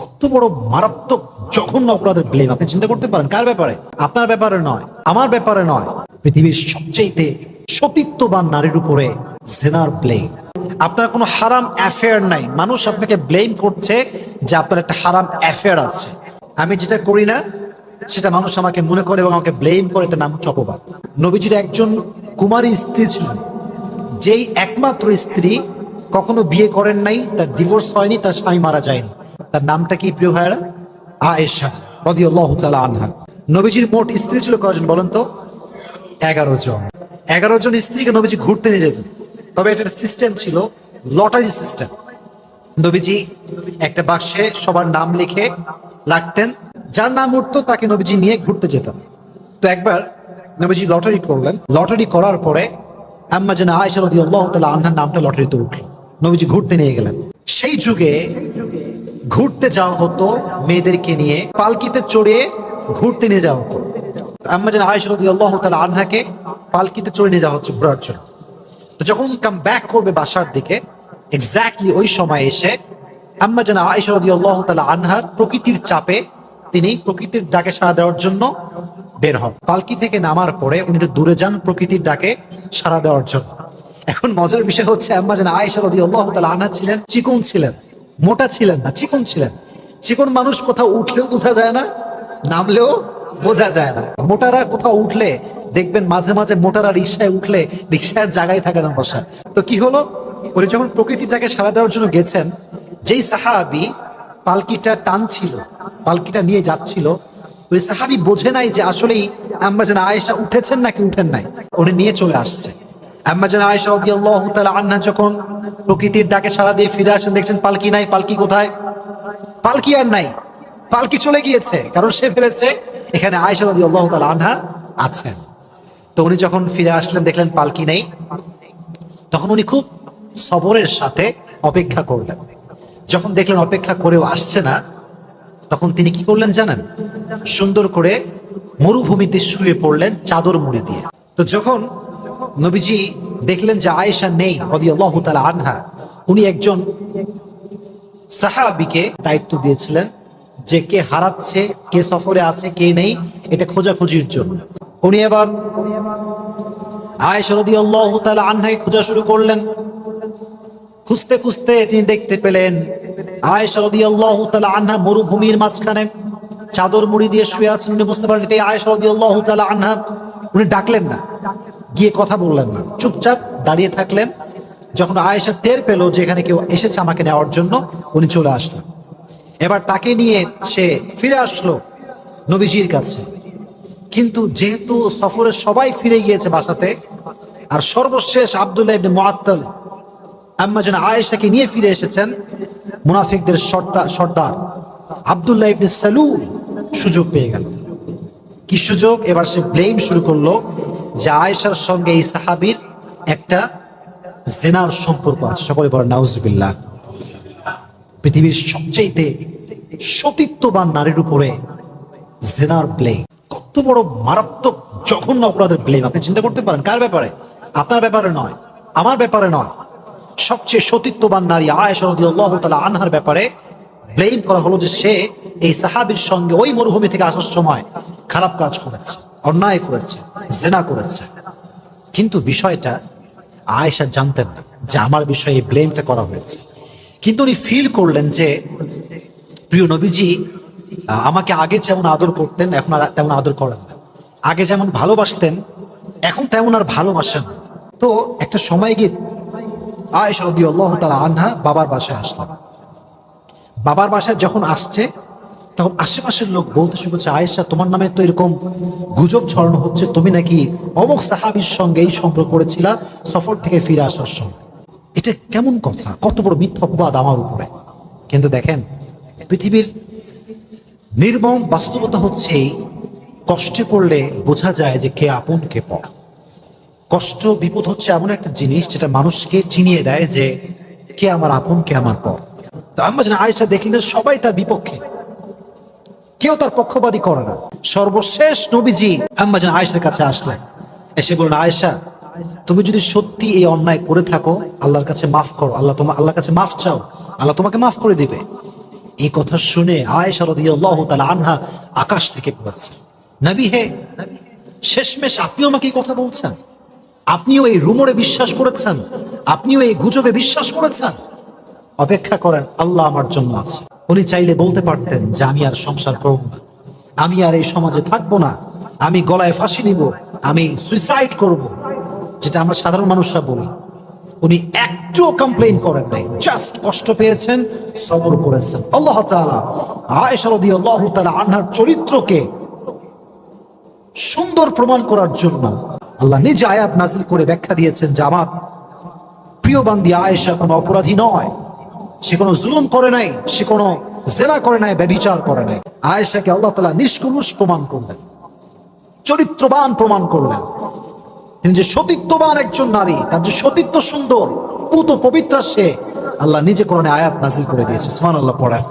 কত বড় মারাত্মক, জঘন্য অপরাধের ব্লেম আপনি চিন্তা করতে পারেন। কার ব্যাপারে? আপনার ব্যাপারে নয়, আমার ব্যাপারে নয়। পৃথিবীর সবচেয়ে সতীত্ববান নারীর উপরে জেনার ব্লেম আপনার কোনো হারাম অ্যাফেয়ার নাই। মানুষ আপনাকে ব্লেম করছে যে আপনার একটা হারাম অ্যাফেয়ার আছে। আমি যেটা করি না, সেটা মানুষ আমাকে মনে করে এবং আমাকে ব্লেম করে এটা নাম হচ্ছে অপবাদ। নবীজির একজন কুমারী স্ত্রী ছিলেন। যেই একমাত্র স্ত্রী কখনো বিয়ে করেন নাই, তার ডিভোর্স হয়নি, তার স্বামী মারা যায়নি। তার নামটা কি প্রিয় ভাইরা আয়েশা রাদিয়াল্লাহু তাআলা আনহা। নবীজির মোট স্ত্রী ছিল কয়জন বলেন তো? এগারো জন। এগারো জন স্ত্রীকে নবীজি ঘুরতে নিয়ে যেতেন। তবে এটা সিস্টেম ছিল লটারি সিস্টেম। নবীজি একটা বাক্সে সবার নাম লিখে রাখতেন। যার নাম উঠতো তাকে নবীজি নিয়ে ঘুরতে যেতেন। তো একবার নবীজি লটারি করলেন। লটারি করার পরে আম্মা যেন আয়সা রদি আল্লাহ তালা আনহার নামটা লটারিতে উঠল। নবীজি ঘুরতে নিয়ে গেলেন। সেই যুগে ঘুরতে যাওয়া হতো, মেয়েদেরকে নিয়ে পালকিতে চড়ে ঘুরতে নিয়ে যাওয়া হতো। আম্মা যেন আয়সা রদি আল্লাহ তালা আনহাকে পালকিতে চড়ে নিয়ে যাওয়া হচ্ছে ঘোরার জন্য। তো যখন কাম ব্যাক করবে বাসার দিকে এক্স্যাক্টলি ওই সময় এসে আম্মা যেন আয়েশা রাদিয়াল্লাহু তাআলা আনহার প্রকৃতির চাপে তিনি প্রকৃতির ডাকে সাড়া দেওয়ার জন্য বের হন। পালকি থেকে নামার পরে উনি একটু দূরে যান প্রকৃতির ডাকে সাড়া দেওয়ার জন্য। এখন মজার বিষয় হচ্ছে আম্মা যেন আয়েশা রাদিয়াল্লাহু তাআলা আনহা ছিলেন, চিকুন ছিলেন। মোটা ছিলেন না, চিকন ছিলেন। চিকন মানুষ কোথাও উঠলেও বোঝা যায় না, নামলেও বোঝা যায় না। মোটারা কোথাও উঠলে দেখবেন মাঝে মাঝে মোটারা রিক্সায় উঠলে রিক্সার জায়গায় থাকে না বসা। তো কি হলো? উনি যখন জায়গায় সাড়া দেওয়ার জন্য গেছেন, যেই সাহাবি পালকিটা টানছিল, পালকিটা নিয়ে যাচ্ছিল, ওই সাহাবি বোঝে নাই যে আসলেই আম্মা যেন আয়েশা উঠেছেন নাকি উঠেন নাই। উনি নিয়ে চলে আসছে। যখন প্রকৃতির ডাকে দিয়ে ফিরে আসেন, দেখছেন পালকি নাই, পালকি কোথায়? পালকি আর নাই, পালকি চলে গিয়েছে, কারণ সে ভেবেছে এখানে আনহা আছেন। তো উনি যখন ফিরে আসলেন, দেখলেন পালকি নেই। তখন উনি খুব সবরের সাথে অপেক্ষা করলেন। যখন দেখলেন অপেক্ষা করেও আসছে না, তখন তিনি কি করলেন জানেন? সুন্দর করে মরুভূমিতে শুয়ে পড়লেন চাদর মুড়ি দিয়ে। তো যখন নবীজি দেখলেন যে আয়েশা নেই, রাদিয়াল্লাহু তাআলা আনহা। উনি একজন সাহাবিকে দায়িত্ব দিয়েছিলেন যে কে হারাচ্ছে, কে সফরে আছে, কে নেই, এটা খোঁজাখুঁজির জন্য। উনি এবার আয়েশা রাদিয়াল্লাহু তাআলা আনহাকে খোঁজা শুরু করলেন। খুঁজতে খুঁজতে তিনি দেখতে পেলেন আয়েশা রাদিয়াল্লাহু তাআলা আনহা মরুভূমির মাঝখানে চাদর মুড়ি দিয়ে শুয়ে আছেন। উনি বুঝতে পারেন এটাই আয়েশা রাদিয়াল্লাহু তাআলা আনহা, উনি ডাকলেন না। গিয়ে কথা বললেন না। চুপচাপ দাঁড়িয়ে থাকলেন। যখন আয়েশা টের পেল যে এখানে কেউ এসেছে আমাকে নেওয়ার জন্য, উনি চলে আসলেন। এবার তাকে নিয়ে সে ফিরে আসলো নবীজির কাছে। কিন্তু যেহেতু সফরে সবাই ফিরে গিয়েছে বাসাতে, আর সর্বশেষ আব্দুল্লাহ ইবনে মুআত্তাল আম্মা যেন আয়েশাকে নিয়ে ফিরে এসেছেন, মুনাফিকদের সর্দার আব্দুল্লাহ ইবনে সালুল সুযোগ পেয়ে গেল। কি সুযোগ? এবার সে ব্লেম শুরু করল। যে আয়েশার সঙ্গে এই সাহাবীর একটা জেনার সম্পর্ক আছে। সকলে বলেন নাউজুবিল্লাহ। পৃথিবীর সবচেয়ে সতীত্ববান নারীর উপরে জেনার ব্লেম কত বড় মারাত্মক, জঘন্য অপরাধের ব্লেম আপনি চিন্তা করতে পারেন, কার ব্যাপারে? আপনার ব্যাপারে নয়, আমার ব্যাপারে নয়। সবচেয়ে সতীত্ববান নারী আয়েশা রাদিয়াল্লাহু তাআলা আনহার ব্যাপারে ব্লেম করা হলো যে সে এই সাহাবীর সঙ্গে ওই মরুভূমি থেকে আসার সময় খারাপ কাজ করেছে, অন্যায় করেছে। জেনা করেছে। কিন্তু বিষয়টা আয়েশা জানতেন না যে আমার বিষয়ে এই ব্লেমটা করা হয়েছে। কিন্তু উনি ফিল করলেন যে, প্রিয় নবীজি, আমাকে আগে যেমন আদর করতেন, এখন আর তেমন আদর করেন না। আগে যেমন ভালোবাসতেন, এখন তেমন আর ভালোবাসেন তো একটা সময় গিয়ে আয়েশা রাদিয়াল্লাহু তাআলা আনহা বাবার বাসায় আসলাম বাবার বাসায় যখন আসছে তখন আশেপাশের লোক বলতে শুরু করছে, আয়েশা, তোমার নামে তো এরকম গুজব ছড়ানো হচ্ছে, তুমি নাকি অমুক সাহাবীর সঙ্গে এই সম্পর্ক করেছিলা সফর থেকে ফিরে আসার সময়? এটা কেমন কথা? কত বড় মিথ্যা অপবাদ আমার উপরে। কিন্তু দেখেন, পৃথিবীর নির্মম বাস্তবতা হচ্ছে কষ্টে পড়লে বোঝা যায় যে কে আপন, কে পর। কষ্ট, বিপদ হচ্ছে এমন একটা জিনিস যেটা মানুষকে চিনিয়ে দেয় যে কে আমার আপন, কে আমার পর। তো আমরা যেন আয়েশা দেখলেন সবাই তার বিপক্ষে। কেউ তার পক্ষপাতী করে না। সর্বশেষ নবীজি আম্মা যেন আয়েশার কাছে আসলেন। এসে বললেন, আয়েশা, তুমি যদি সত্যি এই অন্যায় করে থাকো, আল্লাহর কাছে মাফ করো। আল্লাহ তোমার আল্লাহর কাছে মাফ চাও। আল্লাহ তোমাকে মাফ করে দিবে। এই কথা শুনে আনহা আকাশ থেকে পড়েছে। নবী হে, শেষমেশ আপনিও আমাকে এই কথা বলছেন? আপনিও এই রুমরে বিশ্বাস করেছেন? আপনিও এই গুজবে বিশ্বাস করেছেন? অপেক্ষা করেন, আল্লাহ আমার জন্য আছে। উনি চাইলে বলতে পারতেন যে আমি আর সংসার করব না। আমি আর এই সমাজে থাকব না। আমি গলায় ফাঁসি নিব। আমি সুইসাইড করব। যেটা আমরা সাধারণ মানুষরা বলি। উনি একটুও কমপ্লেইন করেন নাই। জাস্ট কষ্ট পেয়েছেন, সবর করেছেন। আল্লাহ তাআলা আয়েশা রাদিয়াল্লাহু তাআলা আনহার চরিত্রকে সুন্দর প্রমাণ করার জন্য আল্লাহ নিজে আয়াত নাজিল করে ব্যাখ্যা দিয়েছেন যে আমার প্রিয় বান্দি আয়েশা কোনো অপরাধী নয়। সে কোনো জুলুম করে নাই, সে কোনো জেনা করে নাই ব্যবিচার করে নাই। আয়েশাকে আল্লাহ তালা নিষ্কলুষ প্রমাণ করলেন, চরিত্রবান প্রমাণ করলেন। তিনি যে সতীত্ববান একজন নারী, তার যে সতীত্ব সুন্দর, পুত পবিত্রা সে, আল্লাহ নিজে কোরআনে আয়াত নাজিল করে দিয়েছে। সুবহানাল্লাহ, পড়েন।